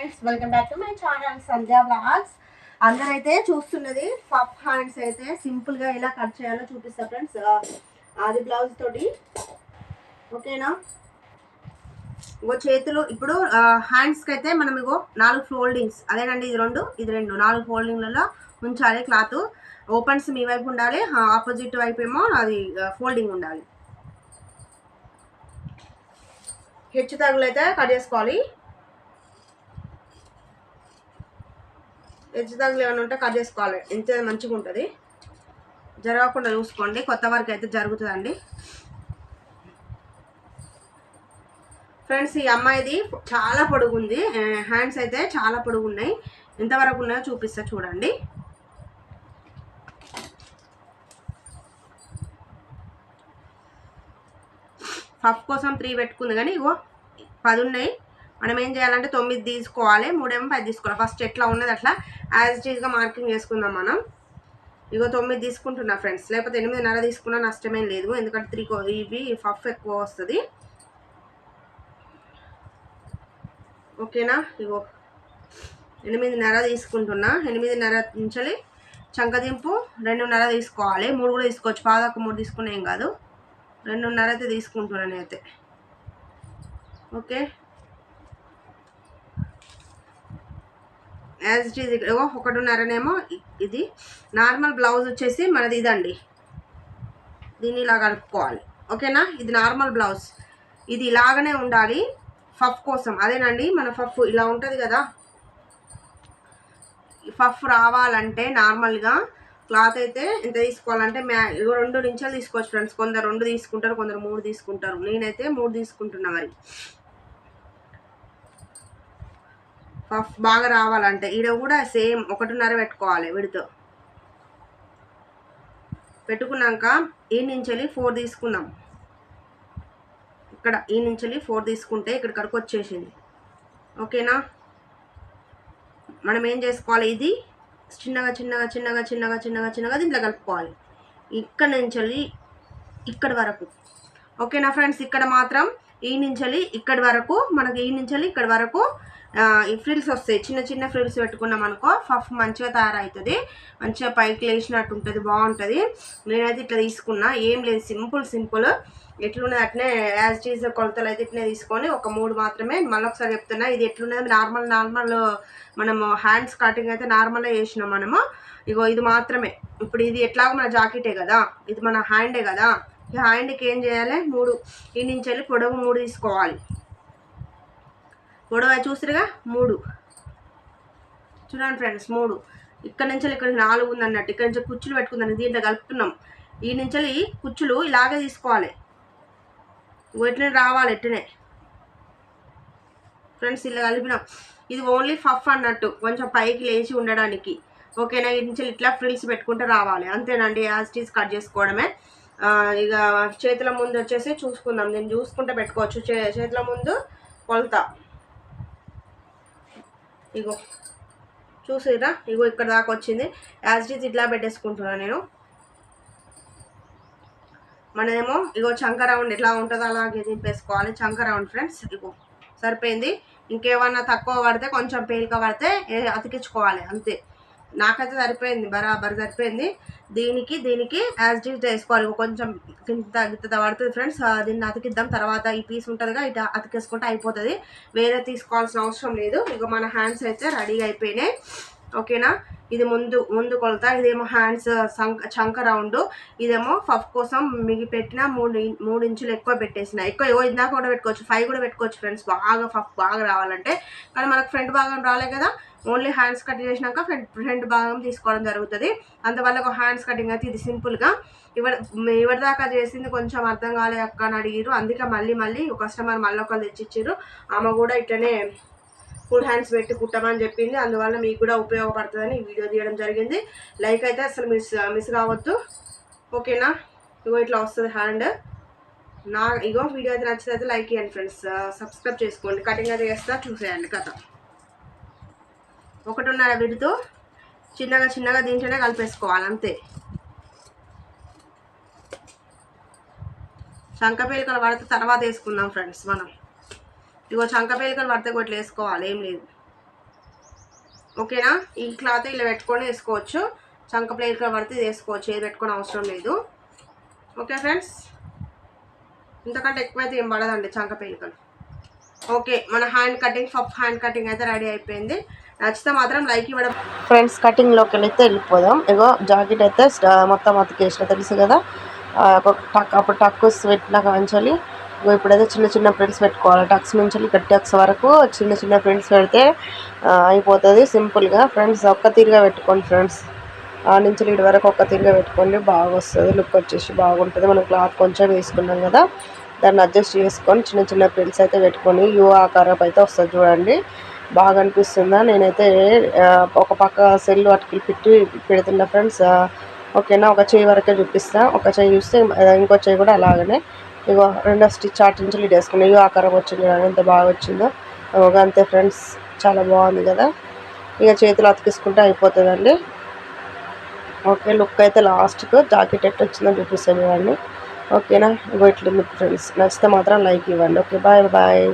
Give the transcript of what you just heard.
Friends welcome back to my channel Sandhya blogs అందరైతే చూస్తున్నది పప్ హ్యాండ్స్ అయితే సింపుల్గా ఎలా కట్ చేయాలో చూపిస్తా ఫ్రెండ్స్ అది బ్లౌజ్ తోటి. ఓకేనా ఇగో చేతులు ఇప్పుడు హ్యాండ్స్కి అయితే మనం ఇగో నాలుగు ఫోల్డింగ్స్ అదేనండి ఇది రెండు ఇది రెండు. నాలుగు ఫోల్డింగ్లలో ఉంచాలి క్లాత్ ఓపెన్స్ మీ వైపు ఉండాలి ఆపోజిట్ వైపు ఏమో అది ఫోల్డింగ్ ఉండాలి. హెచ్చు తగులు అయితే కట్ చేసుకోవాలి. హెచ్చు తగులు ఏమైనా ఉంటే కట్ చేసుకోవాలి. ఎంత మంచిగా ఉంటుంది. జరగకుండా చూసుకోండి. కొత్త వరకు అయితే జరుగుతుందండి. ఫ్రెండ్స్ ఈ అమ్మాయిది చాలా పొడుగు ఉంది హ్యాండ్స్ అయితే చాలా పొడుగు ఉన్నాయి ఎంతవరకు ఉన్నాయో చూపిస్తా చూడండి. పఫ్ కోసం త్రీ పెట్టుకుంది కానీ ఇగో పది ఉన్నాయి మనం ఏం చేయాలంటే తొమ్మిది తీసుకోవాలి మూడేమో పది తీసుకోవాలి. ఫస్ట్ ఎట్లా ఉన్నది అట్లా యాజ్ ఇట్ ఈజ్గా మార్కింగ్ చేసుకుందాం మనం. ఇగో తొమ్మిది తీసుకుంటున్నా ఫ్రెండ్స్ లేకపోతే ఎనిమిదిన్నర తీసుకున్నా నష్టమేం లేదు. ఎందుకంటే త్రీ ఇవి ఫఫ్ ఎక్కువ వస్తుంది. ఓకేనా? ఇగో ఎనిమిదిన్నర తీసుకుంటున్నా. ఎనిమిదిన్నర నుంచి చంకదింపు రెండున్నర తీసుకోవాలి. మూడు కూడా తీసుకోవచ్చు. పాదొక మూడు తీసుకునే ఏం కాదు. రెండున్నర అయితే తీసుకుంటున్నాను అయితే ఓకే? యాజ్ ఇట్ ఈజ్ ఇక్కడ ఒకటిన్నరనేమో ఇది. నార్మల్ బ్లౌజ్ వచ్చేసి మనది ఇదండి. దీన్ని ఇలా కలుపుకోవాలి. ఓకేనా? ఇది నార్మల్ బ్లౌజ్ ఇది ఇలాగనే ఉండాలి. ఫఫ్ కోసం. అదేనండి మన ఫఫ్ ఇలా ఉంటుంది కదా. ఫఫ్ రావాలంటే నార్మల్గా క్లాత్ అయితే ఎంత తీసుకోవాలంటే మ్యా రెండు నిమిషాలు తీసుకోవచ్చు ఫ్రెండ్స్ కొందరు రెండు తీసుకుంటారు కొందరు మూడు తీసుకుంటారు. నేనైతే మూడు తీసుకుంటున్నా మరి. పఫ్ బాగా రావాలంటే ఈడ కూడా సేమ్ ఒకటిన్నర పెట్టుకోవాలి విడితో. పెట్టుకున్నాక ఈ నుంచి ఫోర్ తీసుకుందాం. ఇక్కడ ఈ నుంచి ఫోర్ తీసుకుంటే ఇక్కడ కడుకు వచ్చేసింది ఓకేనా? మనం ఏం చేసుకోవాలి? ఇది చిన్నగా చిన్నగా చిన్నగా చిన్నగా చిన్నగా చిన్నగా దీంట్లో కలుపుకోవాలి. ఇక్కడ నుంచి ఇక్కడ వరకు. ఓకేనా ఫ్రెండ్స్? ఇక్కడ మాత్రం ఈ నుంచి ఇక్కడి వరకు మనకి ఈ నుంచి ఇక్కడి వరకు ఈ ఫ్రిల్స్ వస్తాయి. చిన్న చిన్న ఫ్రిల్స్ పెట్టుకున్నాం అనుకో ఫఫ్ మంచిగా తయారవుతుంది. మంచిగా పైకి లేచినట్టు ఉంటుంది బాగుంటుంది. నేనైతే ఇట్లా తీసుకున్నా. ఏం లేదు సింపుల్ సింపుల్. ఎట్లున్నది అట్నే యాజ్ చీజ్ కొలతలు అయితే ఇట్లనే తీసుకొని ఒక మూడు మాత్రమే మళ్ళీ ఒకసారి చెప్తున్నా. ఇది ఎట్లున్నది నార్మల్ నార్మల్ మనము హ్యాండ్స్ కటింగ్ అయితే నార్మల్గా చేసినాం మనము. ఇగో ఇది మాత్రమే. ఇప్పుడు ఇది ఎట్లాగో మన జాకెటే కదా. ఇది మన హ్యాండే కదా. హ్యాండ్కి ఏం చేయాలి? మూడు. ఈ నుంచి వెళ్ళి పొడవు మూడు తీసుకోవాలి. పొడవ చూసిరుగా? మూడు. చూడండి ఫ్రెండ్స్ మూడు. ఇక్కడ నుంచి ఇక్కడ నాలుగు ఉంది అన్నట్టు ఇక్కడ నుంచి కుచ్చులు పెట్టుకుందాం. దీంట్లో కలుపుతున్నాం. ఈ నుంచి కుచ్చులు ఇలాగే తీసుకోవాలి. ఎట్లనే రావాలి? ఎట్లనే? ఫ్రెండ్స్ ఇలా కలిపినాం. ఇది ఓన్లీ ఫఫ్ అన్నట్టు. కొంచెం పైకి లేచి ఉండడానికి. ఓకేనా? ఈ నుంచి ఇట్లా ఫ్రిల్స్ పెట్టుకుంటే రావాలి. అంతేనండి యాజ్ టీస్ కట్ చేసుకోవడమే. ఇక చేతుల ముందు వచ్చేసి చూసుకుందాం. నేను చూసుకుంటే పెట్టుకోవచ్చు. చే చేతుల ముందు కొలత. ఇగో. చూసిరా ఇగో ఇక్కడ దాకా వచ్చింది. యాజ్ టీజ్ ఇట్లా పెట్టేసుకుంటున్నాను నేను. మనదేమో ఇగో చంక రౌండ్ ఎట్లా ఉంటుందో అలాగే దింపేసుకోవాలి చంక రౌండ్ ఫ్రెండ్స్ ఇగో. సరిపోయింది. ఇంకేమన్నా తక్కువ పడితే కొంచెం పేలిక పడితే అతికించుకోవాలి. అంతే. నాకైతే సరిపోయింది బరాబర్ సరిపోయింది. దీనికి దీనికి యాజ్ డీజ్ వేసుకోవాలి. కొంచెం కింద గింత పడుతుంది ఫ్రెండ్స్ దీన్ని అతికిద్దాం. తర్వాత ఈ పీస్ ఉంటుందిగా ఇటు అతికేసుకుంటే అయిపోతుంది. వేరే తీసుకోవాల్సిన అవసరం లేదు. ఇక మన హ్యాండ్స్ అయితే రెడీ అయిపోయినాయి. ఓకేనా? ఇది ముందు ముందు కొలత. ఇదేమో హ్యాండ్స్ సంక చంక రౌండ్ ఇదేమో ఫఫ్ కోసం మిగి పెట్టిన మూడు మూడు ఇంచులు ఎక్కువ పెట్టేసిన. ఎక్కువ ఏవో ఇందాక కూడా పెట్టుకోవచ్చు. ఫైవ్ కూడా పెట్టుకోవచ్చు ఫ్రెండ్స్ బాగా ఫఫ్ బాగా రావాలంటే. కానీ మనకు ఫ్రంట్ భాగం రాలే కదా. ఓన్లీ హ్యాండ్స్ కట్ చేసినాక ఫ్రంట్ ఫ్రంట్ భాగం తీసుకోవడం జరుగుతుంది. అందువల్ల ఒక హ్యాండ్స్ కటింగ్ అయితే ఇది సింపుల్గా ఇవర్ ఇవరిదాకా చేసింది కొంచెం అర్థం కాలే అక్క అని అడిగిరు అందుకే మళ్ళీ మళ్ళీ కస్టమర్ మళ్ళీ ఒకళ్ళు తెచ్చిచ్చారు ఆమె కూడా ఇట్లనే ఫుల్ హ్యాండ్స్ పెట్టి కుట్టమని చెప్పింది. అందువల్ల మీకు కూడా ఉపయోగపడుతుందని వీడియో తీయడం జరిగింది. లైక్ అయితే అసలు మిస్ మిస్ కావద్దు. ఓకేనా ఇగో ఇట్లా వస్తుంది హ్యాండ్ నా ఇగో వీడియో అయితే నచ్చితే అయితే లైక్ చేయండి ఫ్రెండ్స్ సబ్స్క్రైబ్ చేసుకోండి. కటింగ్ అయితే చేస్తా చూసేయండి కథ. ఒకటిన్నర విడుతూ చిన్నగా చిన్నగా దీంట్లోనే కలిపేసుకోవాలి అంతే. శంఖపేలికలు పడితే తర్వాత వేసుకుందాం ఫ్రెండ్స్ మనం. ఇగో చంక పేలికలు పడితే కొట్లు వేసుకోవాలి ఏం లేదు. ఓకేనా? ఈ క్లాత్ ఇలా పెట్టుకొని వేసుకోవచ్చు. చంక ప్లేట్గా పడితే ఇది వేసుకోవచ్చు ఏది పెట్టుకొని అవసరం లేదు. Okay friends? ఇంతకంటే ఎక్కువైతే ఏం పడదండి చంక పేలికలు. ఓకే మన hand cutting puff hand cutting అయితే రెడీ అయిపోయింది. నచ్చితే మాత్రం లైక్ ఇవ్వడం. ఫ్రెండ్స్ కటింగ్లోకి వెళితే వెళ్ళిపోదాం. ఇగో జాకెట్ అయితే మొత్తం అతికేసిన తెలుసు కదా. ఆ, ఒక టక్ అప్పుడు టక్స్ పెట్టినాక మంచాలి ఇప్పుడైతే చిన్న చిన్న ప్రింట్స్ పెట్టుకోవాలి. టక్స్ నుంచి గట్టి టక్స్ వరకు చిన్న చిన్న ప్రింట్స్ పెడితే అయిపోతుంది. సింపుల్గా ఫ్రెండ్స్ ఒక్క తీరుగా పెట్టుకోండి ఫ్రెండ్స్ ఆ నుంచి ఇటు వరకు ఒక్క తీరుగా పెట్టుకోండి. బాగా వస్తుంది. లుక్ వచ్చేసి బాగుంటుంది. మనం క్లాత్ కొంచెం వేసుకున్నాం కదా దాన్ని అడ్జస్ట్ చేసుకొని చిన్న చిన్న ప్రింట్స్ అయితే పెట్టుకొని యూ ఆకారం అయితే వస్తుంది చూడండి. బాగా అనిపిస్తుందా? నేనైతే ఒక పక్క సెల్ అటుకులు పెట్టి పెడుతున్నా ఫ్రెండ్స్ ఓకేనా? ఒక చేయి వరకే చూపిస్తా. ఒక చేయి చూస్తే ఇంకో చేయి కూడా అలాగనే ఇగో రెండో స్టిచ్ అటు నుంచి లీడ్ వేసుకున్నా ఇగో ఆకారం వచ్చింది ఎంత బాగా వచ్చిందో. ఒక అంతే ఫ్రెండ్స్ చాలా బాగుంది కదా. ఇక చేతులు అతికిసుకుంటే అయిపోతుందండి. ఓకే లుక్ అయితే లాస్ట్కు జాకెట్ ఎట్లా వచ్చిందో చూపిస్తాను ఇవ్వండి ఓకేనా? ఇగో ఇట్లుంది ఫ్రెండ్స్. నచ్చితే మాత్రం లైక్ ఇవ్వండి. Okay bye bye.